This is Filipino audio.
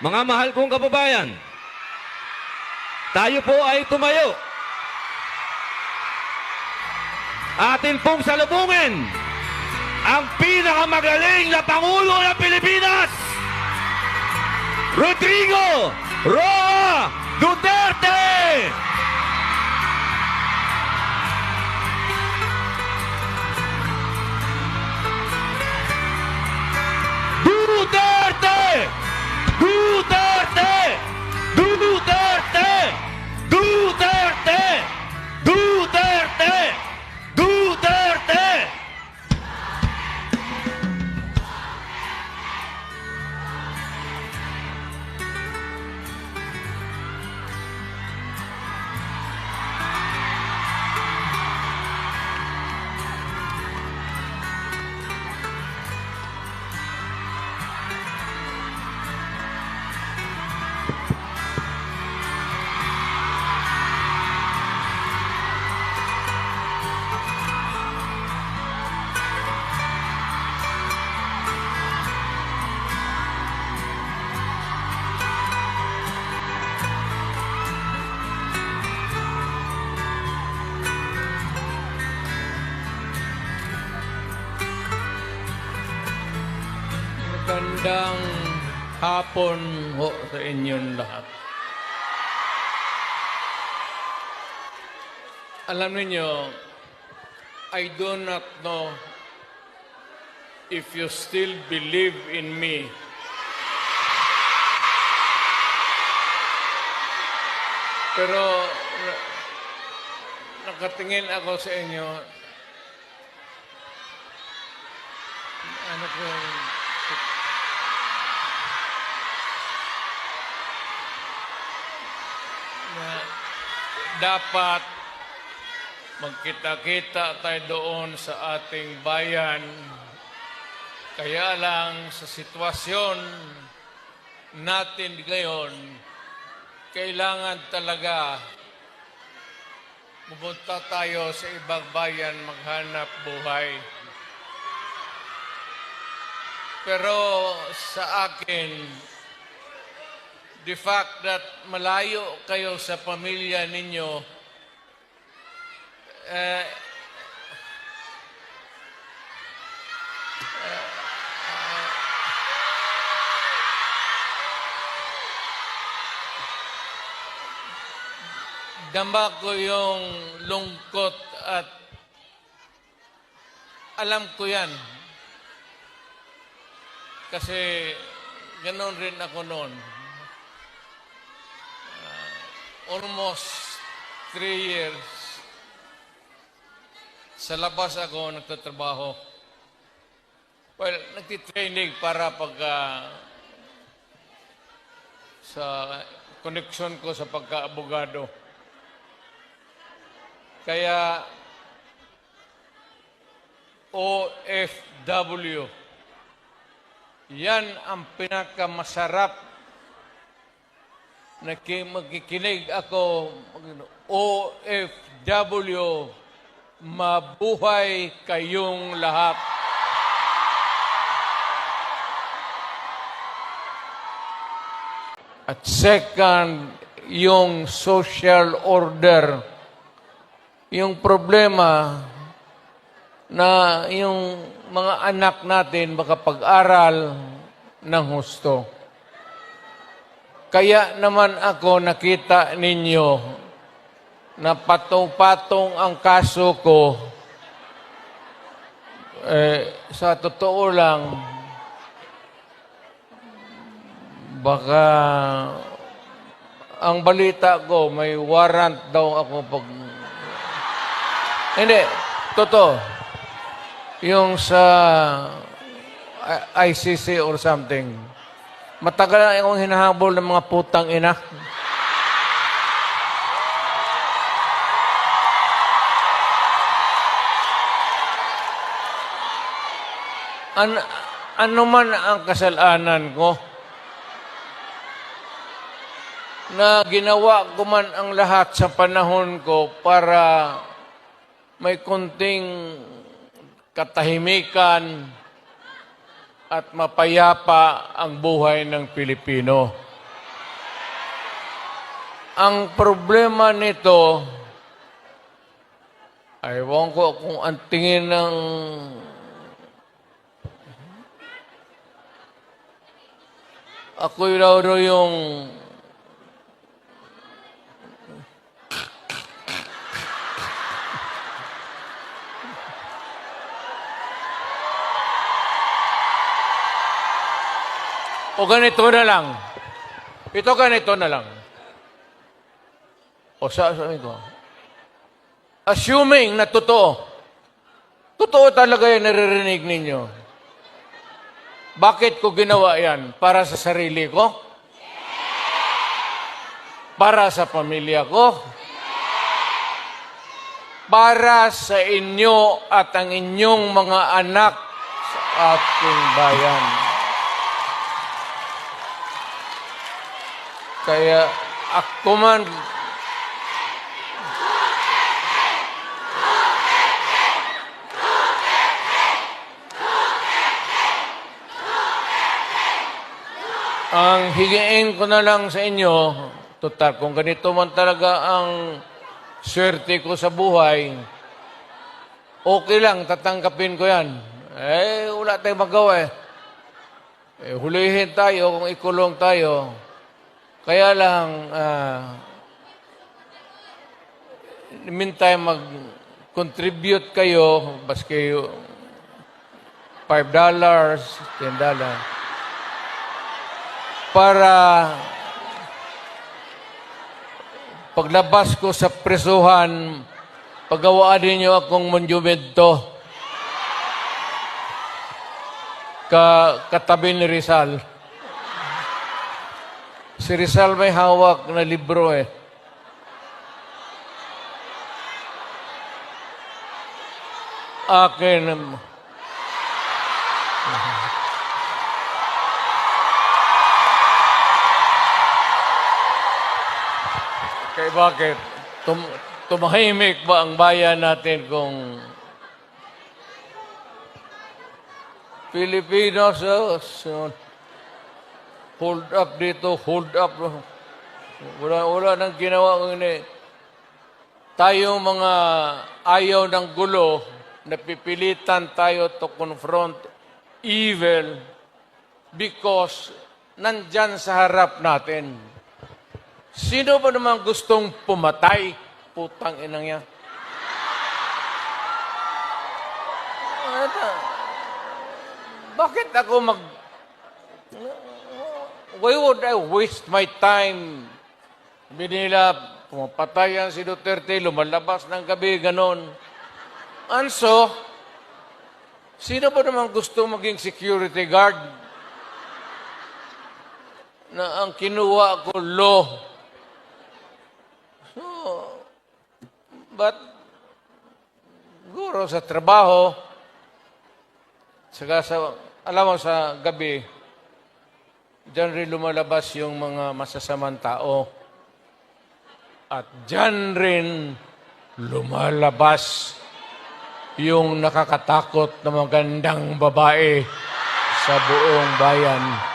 Mga mahal kong kababayan, tayo po ay tumayo. Atin pong salubungin ang pinakamagaling na Pangulo ng Pilipinas, Rodrigo Roa Magandang hapon ho sa inyong lahat. Alam niyo, I do not know if you still believe in me. Pero na- nakatingin ako sa inyo. Ano ko dapat magkita-kita tayo doon sa ating bayan. Kaya lang sa sitwasyon natin ngayon, kailangan talaga pumunta tayo sa ibang bayan maghanap buhay. Pero sa akin, the fact that malayo kayo sa pamilya ninyo, eh, dama ko yung lungkot at alam ko yan. Kasi ganoon rin ako noon. Almost three years sa labas ako nagtatrabaho. Well, nagtitraining para pag ah, sa connection ko sa pagka-abogado. Kaya OFW yan ang pinakamasarap Naki, magkikinig ako, OFW, mabuhay kayong lahat. At second, yung social order. Yung problema na yung mga anak natin makapag-aral ng husto. Kaya naman ako nakita ninyo na patong-patong ang kaso ko. Eh, sa totoo lang, baka ang balita ko, may warrant daw ako pag... Hindi, totoo. Yung sa ICC or something. Matagal na akong hinahabol ng mga putang ina. An ano man ang kasalanan ko, na ginawa ko man ang lahat sa panahon ko para may kunting katahimikan at mapayapa ang buhay ng Pilipino. Ang problema nito, ayawan ko kung ang tingin ng ako raw yung O ganito na lang. Ito ganito na lang. O sa sabi ko, assuming na totoo, totoo talaga yung naririnig ninyo. Bakit ko ginawa yan? Para sa sarili ko? Para sa pamilya ko? Para sa inyo at ang inyong mga anak sa ating bayan. Kaya ako man Ang higiin ko na lang sa inyo, total, kung ganito man talaga ang swerte ko sa buhay, okay lang, tatanggapin ko yan. Eh, wala tayong magawa eh. eh hulihin tayo kung ikulong tayo. Kaya lang, the meantime, mag-contribute kayo, bas kayo $5, $10, para paglabas ko sa presuhan, pagawaan ninyo akong monumento ka katabi ni Rizal. Si Rizal may hawak na libro eh. Akin, kay bakit? Tum tumahimik ba ang bayan natin kung Pilipinos, uh, so, hold up dito, hold up. Wala, wala nang ginawa ko ini. Tayo mga ayaw ng gulo, napipilitan tayo to confront evil because nandyan sa harap natin. Sino ba naman gustong pumatay? Putang inang yan. Bakit ako mag... Why would I waste my time? Sabi nila, pumapatay yan si Duterte, lumalabas ng gabi, ganon. Anso, sino ba naman gusto maging security guard? Na ang kinuha ko, law. So, but, guro sa trabaho, saka sa, alam mo sa gabi, Diyan rin lumalabas yung mga masasamang tao. At diyan rin lumalabas yung nakakatakot na magandang babae sa buong bayan.